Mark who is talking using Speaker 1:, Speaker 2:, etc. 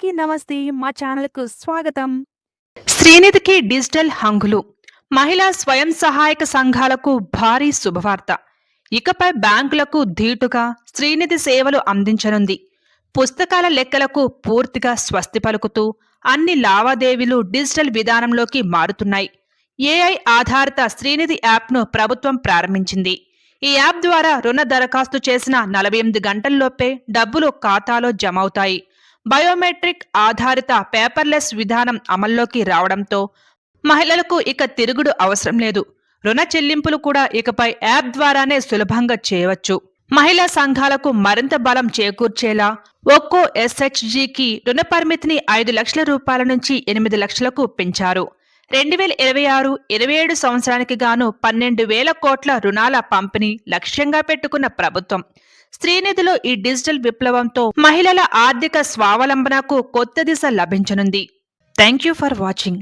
Speaker 1: అందరికీ నమస్తే. మా ఛానల్కు స్వాగతం.
Speaker 2: శ్రీనిధికి డిజిటల్ హంగులు. మహిళా స్వయం సహాయక సంఘాలకు భారీ శుభవార్త. ఇకపై బ్యాంకులకు ధీటుగా శ్రీనిధి సేవలు అందించనుంది. పుస్తకాల లెక్కలకు పూర్తిగా స్వస్తి పలుకుతూ అన్ని లావాదేవీలు డిజిటల్ విధానంలోకి మారుతున్నాయి. ఏఐ ఆధారిత శ్రీనిధి యాప్ను ప్రభుత్వం ప్రారంభించింది. ఈ యాప్ ద్వారా రుణ దరఖాస్తు చేసిన నలభై ఎనిమిది గంటల్లోపే డబ్బులు ఖాతాలో జమ అవుతాయి బయోమెట్రిక్ ఆధారిత పేపర్లెస్ విధానం అమల్లోకి రావడంతో మహిళలకు ఇక తిరుగుడు అవసరం లేదు. రుణ చెల్లింపులు కూడా ఇకపై యాప్ ద్వారానే సులభంగా చేయవచ్చు. మహిళా సంఘాలకు మరింత బలం చేకూర్చేలా ఒక్కో ఎస్హెచ్జికి రుణ పరిమితిని ఐదు లక్షల రూపాయల నుంచి ఎనిమిది లక్షలకు పెంచారు. రెండు వేల ఇరవై ఆరు ఇరవై ఏడు సంవత్సరానికి గాను పన్నెండు వేల కోట్ల రుణాల పంపిణీ లక్ష్యంగా పెట్టుకున్న ప్రభుత్వం. శ్రీనిధిలో ఈ డిజిటల్ విప్లవంతో మహిళల ఆర్థిక స్వావలంబనకు కొత్త దిశ లభించనుంది. Thank you for watching.